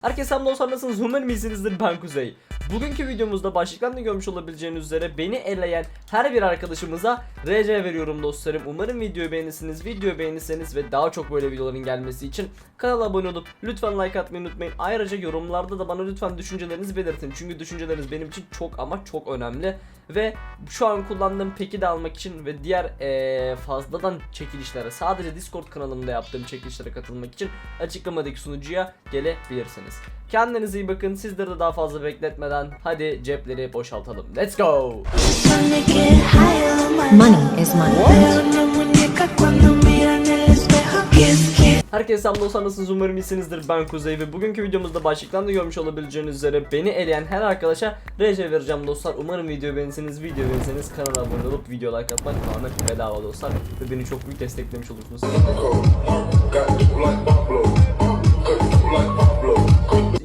Herkese dostlar nasılsınız? Umarım iyisinizdir ben Kuzey. Bugünkü videomuzda başlıktan da görmüş olabileceğiniz üzere beni eleyen her bir arkadaşımıza RC veriyorum dostlarım. Umarım videoyu beğenirsiniz. Videoyu beğenirseniz ve daha çok böyle videoların gelmesi için kanala abone olup lütfen like atmayı unutmayın. Ayrıca yorumlarda da bana lütfen düşüncelerinizi belirtin. Çünkü düşünceleriniz benim için çok ama çok önemli. Ve şu an kullandığım peki de almak için ve diğer eee, fazladan çekilişlere sadece Discord kanalımda yaptığım çekilişlere katılmak için açıklamadaki sunucuya gelebilirsiniz. Kendinize iyi bakın. Sizleri de daha fazla bekletmeden hadi cepleri boşaltalım. Let's go. Money is my Herkese selam dostlar. Nasılsınız? Umarım iyisinizdir. Ben Kuzey ve bugünkü videomuzda başlıktan da görmüş olabileceğiniz üzere beni eleyen her arkadaşa RC vereceğim dostlar. Umarım videoyu beğenirseniz video beğenirseniz kanala abone olup video like atmak tamamen bedava dostlar. Ve beni çok büyük desteklemiş olursunuz.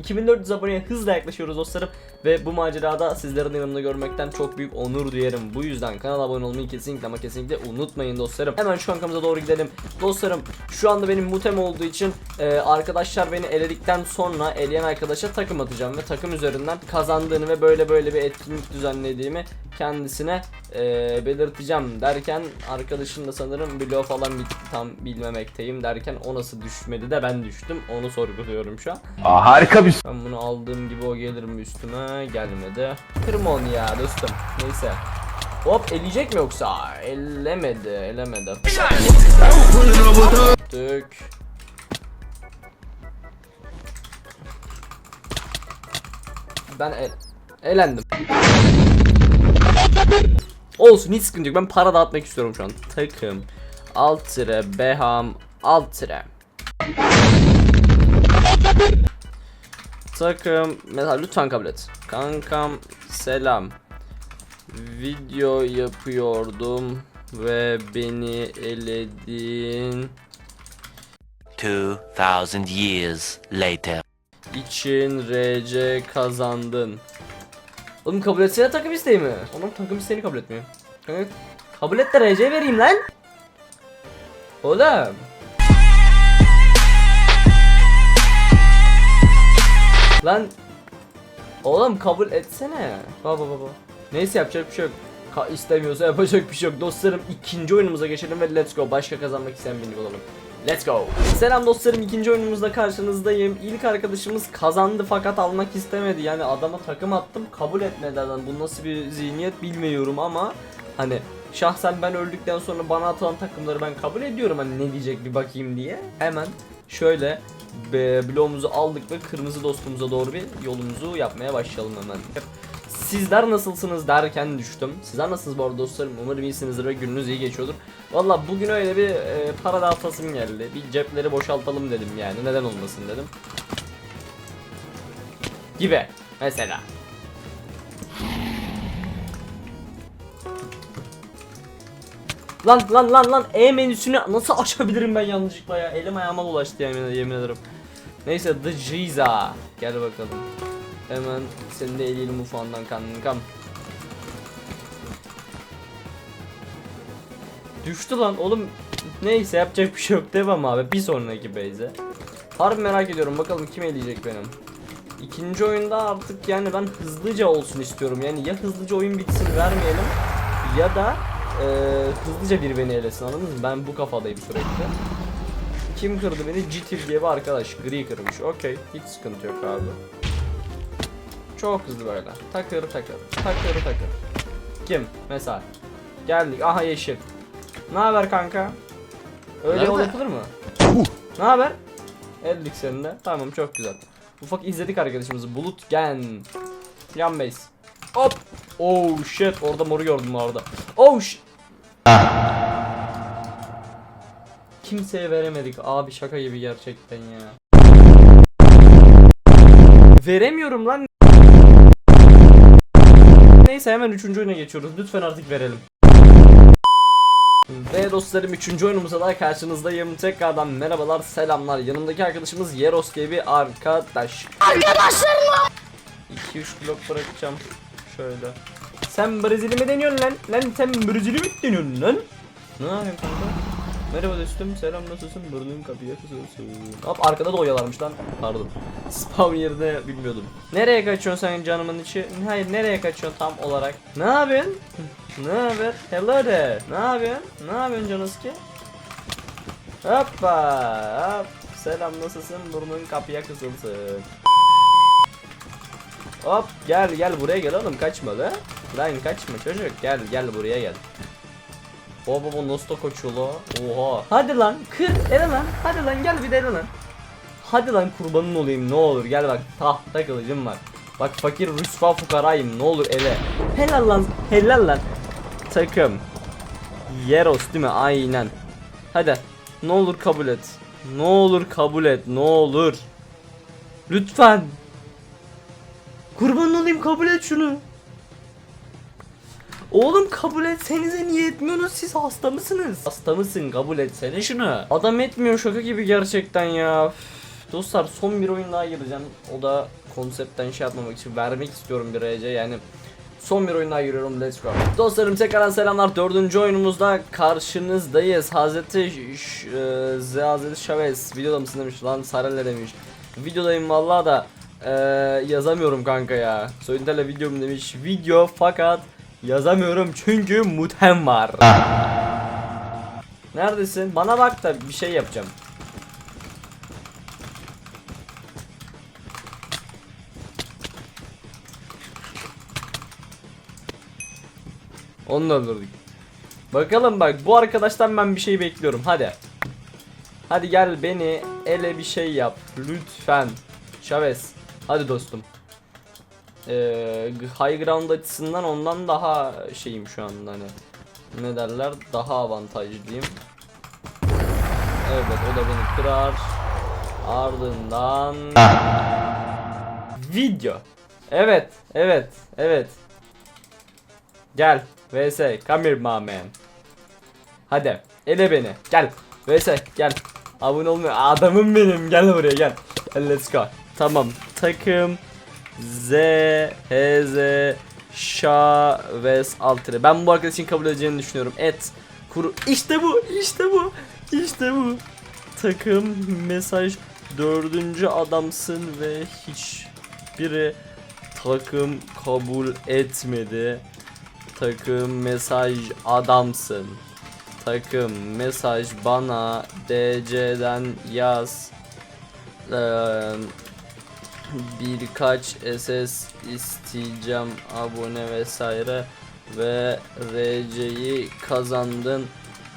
2400 aboneye hızla yaklaşıyoruz dostlarım ve bu macerada sizlerin yanımda görmekten çok büyük onur duyarım. Bu yüzden kanala abone olmayı kesinlikle ama kesinlikle unutmayın dostlarım. Hemen şu kankamıza doğru gidelim. Dostlarım şu anda benim mutem olduğu için e, arkadaşlar beni eledikten sonra eleyen arkadaşa takım atacağım ve takım üzerinden kazandığını ve böyle böyle bir etkinlik düzenlediğimi kendisine e, belirteceğim derken arkadaşın da sanırım bloğu falan bitti tam bilmemekteyim derken o nasıl düşmedi de ben düştüm onu sorguluyorum şu an. Aa, harika bir Ben bunu aldığım gibi o gelir mi üstüme? Gelmedi. Kırma onu ya dostum. Neyse. Hop eleyecek mi yoksa? Ellemedi, elemedi. Tük. Ben el elendim. Olsun hiç sıkıntı yok. Ben para dağıtmak istiyorum şu an. Takım. Alt tire, beham, alt tire. Takım mesela lütfen kabul et. Kankam selam. Video yapıyordum ve beni eledin 2,000 years later. için RC kazandın. Oğlum kabul etsene takım isteği mi? Oğlum takım isteğini kabul etmiyor. Evet. Kabul et de RC vereyim lan. Oğlum. Lan Oğlum kabul etsene. Baba baba. Neyse yapacak bir şey yok. Ka istemiyorsa yapacak bir şey yok. Dostlarım ikinci oyunumuza geçelim ve let's go. Başka kazanmak isteyen birini bulalım. Let's go. Selam dostlarım ikinci oyunumuzda karşınızdayım. İlk arkadaşımız kazandı fakat almak istemedi. Yani adama takım attım kabul etmedi adam. Bu nasıl bir zihniyet bilmiyorum ama hani şahsen ben öldükten sonra bana atılan takımları ben kabul ediyorum hani ne diyecek bir bakayım diye. Hemen şöyle bloğumuzu aldık ve kırmızı dostumuza doğru bir yolumuzu yapmaya başlayalım hemen. Sizler nasılsınız derken düştüm. Sizler nasılsınız bu arada dostlarım? Umarım iyisinizdir ve gününüz iyi geçiyordur. Valla bugün öyle bir e, para dağıtasım geldi. Bir cepleri boşaltalım dedim yani. Neden olmasın dedim. Gibi mesela. Lan lan lan lan E menüsünü nasıl açabilirim ben yanlışlıkla ya? Elim ayağıma dolaştı yemin, yemin ederim. Neyse The Jiza. Gel bakalım. Hemen seni de eleyelim ufandan kankam. Düştü lan oğlum. Neyse yapacak bir şey yok devam abi. Bir sonraki base'e. Harbi merak ediyorum bakalım kim eleyecek benim. İkinci oyunda artık yani ben hızlıca olsun istiyorum. Yani ya hızlıca oyun bitsin vermeyelim ya da e, hızlıca bir beni elesin anladınız mı? Ben bu kafadayım sürekli. Kim kırdı beni? Citif diye bir arkadaş. Gri kırmış. Okey. Hiç sıkıntı yok abi. Çok hızlı böyle. Takır takır. Takır takır. Kim? Mesela. Geldik. Aha yeşil. Ne haber kanka? Öyle Nerede? yol yapılır mı? Ne haber? Eldik seninle. Tamam çok güzel. Ufak izledik arkadaşımızı. Bulut gen. Yan base. Hop. Oh shit. Orada moru gördüm orada. Oh shit. Kimseye veremedik. Abi şaka gibi gerçekten ya. Veremiyorum lan. Neyse hemen üçüncü oyuna geçiyoruz. Lütfen artık verelim. Ve dostlarım 3. oyunumuza da karşınızdayım. Tekrardan merhabalar, selamlar. Yanımdaki arkadaşımız Yeros bir arkadaş. Arkadaşlarım! 2-3 blok bırakacağım. Şöyle. Sen Brezilya mi deniyorsun lan? Lan sen Brezilya mi deniyorsun lan? Ne yapıyorsun kanka? Merhaba dostum selam nasılsın? Burnun kapıya kısılsın Hop arkada da oyalarmış lan. Pardon. Spawn yerine bilmiyordum. Nereye kaçıyorsun sen canımın içi? Hayır nereye kaçıyorsun tam olarak? Ne yapıyorsun? Ne haber? Hello there. Ne yapıyorsun? Ne yapıyorsun Canoski Hoppa hop. Selam nasılsın? Burnun kapıya kısılsın Hop gel gel buraya gel oğlum kaçma be Lan kaçma çocuk gel gel buraya gel Baba baba nasıl da koşuyor la? Oha. Hadi lan kır ele lan. Hadi lan gel bir de ele lan. Hadi lan kurbanın olayım ne olur gel bak tahta kılıcım var. Bak fakir rüsva fukarayım ne olur ele. Helal lan helal lan. Takım. Yeros değil mi? Aynen. Hadi. Ne olur kabul et. Ne olur kabul et. Ne olur. Lütfen. Kurban olayım kabul et şunu. Oğlum kabul etsenize niye etmiyorsunuz siz hasta mısınız? Hasta mısın kabul etsene şunu. Adam etmiyor şaka gibi gerçekten ya. Üf, Dostlar son bir oyun daha gireceğim. O da konseptten şey yapmamak için vermek istiyorum bir RC yani. Son bir oyun daha giriyorum let's go. Dostlarım tekrardan selamlar. Dördüncü oyunumuzda karşınızdayız. Hazreti Ş- e, Hazreti Chavez videoda mısın demiş lan Sarelle demiş. Videodayım vallahi da e, yazamıyorum kanka ya. Soyuntele videom demiş. Video fakat yazamıyorum çünkü mutem var. Neredesin? Bana bak da bir şey yapacağım. Onu da öldürdük. Bakalım bak bu arkadaştan ben bir şey bekliyorum hadi. Hadi gel beni ele bir şey yap lütfen. Chavez hadi dostum. Ee, high ground açısından ondan daha şeyim şu anda hani. Ne derler daha avantajlıyım. Evet o da beni kırar. Ardından video. Evet, evet, evet. Gel. VS. Come here my man. Hadi. Ele beni. Gel. VS. Gel. Abone olmuyor. Adamım benim. Gel buraya gel. Let's go. Tamam. Takım Z HZ Şaves Altre. Ben bu arkadaşın kabul edeceğini düşünüyorum. Et. Kuru. İşte bu. İşte bu. İşte bu. Takım mesaj dördüncü adamsın ve hiçbiri takım kabul etmedi. Takım mesaj adamsın. Takım mesaj bana DC'den yaz. Ee, birkaç SS isteyeceğim abone vesaire ve RC'yi kazandın.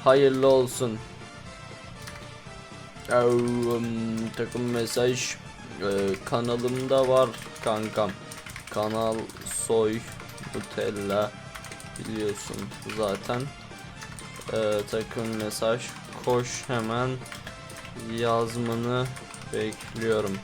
Hayırlı olsun. Takım mesaj kanalımda var kankam. Kanal soy Nutella biliyorsun zaten. Takım mesaj koş hemen yazmanı bekliyorum.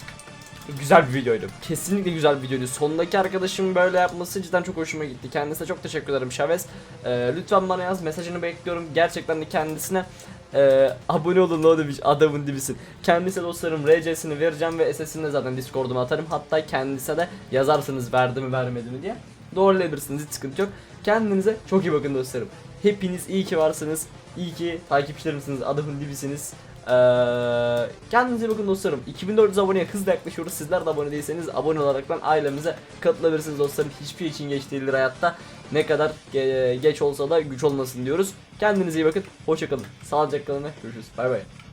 Güzel bir videoydu. Kesinlikle güzel bir videoydu. Sondaki arkadaşım böyle yapması cidden çok hoşuma gitti. Kendisine çok teşekkür ederim Şaves. Ee, lütfen bana yaz. Mesajını bekliyorum. Gerçekten de kendisine e, abone olun ne demiş adamın dibisin. Kendisine dostlarım RC'sini vereceğim ve SS'ini de zaten Discord'uma atarım. Hatta kendisine de yazarsınız verdi mi vermedi mi diye. Doğrulayabilirsiniz hiç sıkıntı yok. Kendinize çok iyi bakın dostlarım. Hepiniz iyi ki varsınız. İyi ki takipçilerimsiniz. Adamın dibisiniz. Ee, kendinize bakın dostlarım. 2400 aboneye hızla yaklaşıyoruz. Sizler de abone değilseniz abone olaraktan ailemize katılabilirsiniz dostlarım. Hiçbir için geç değildir hayatta. Ne kadar ge- geç olsa da güç olmasın diyoruz. Kendinize iyi bakın. Hoşçakalın. Sağlıcakla kalın. Görüşürüz. Bay bay.